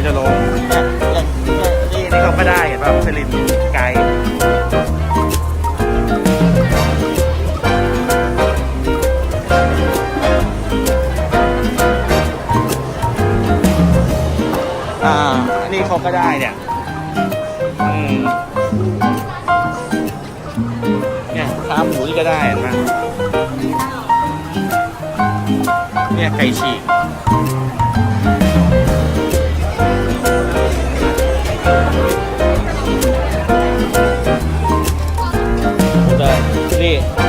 ก็จะลงเนี่ยเนี่ยเนี่ยนี่นี่เขาก็ได้เห็นป่ะสลิมไกด์อ่าอันนี้เขาก็ได้เนี่ยอืมเนี่ยขาหมูนี่ก็ได้เห็นไหมเนี่ยไก่ฉีก 耶。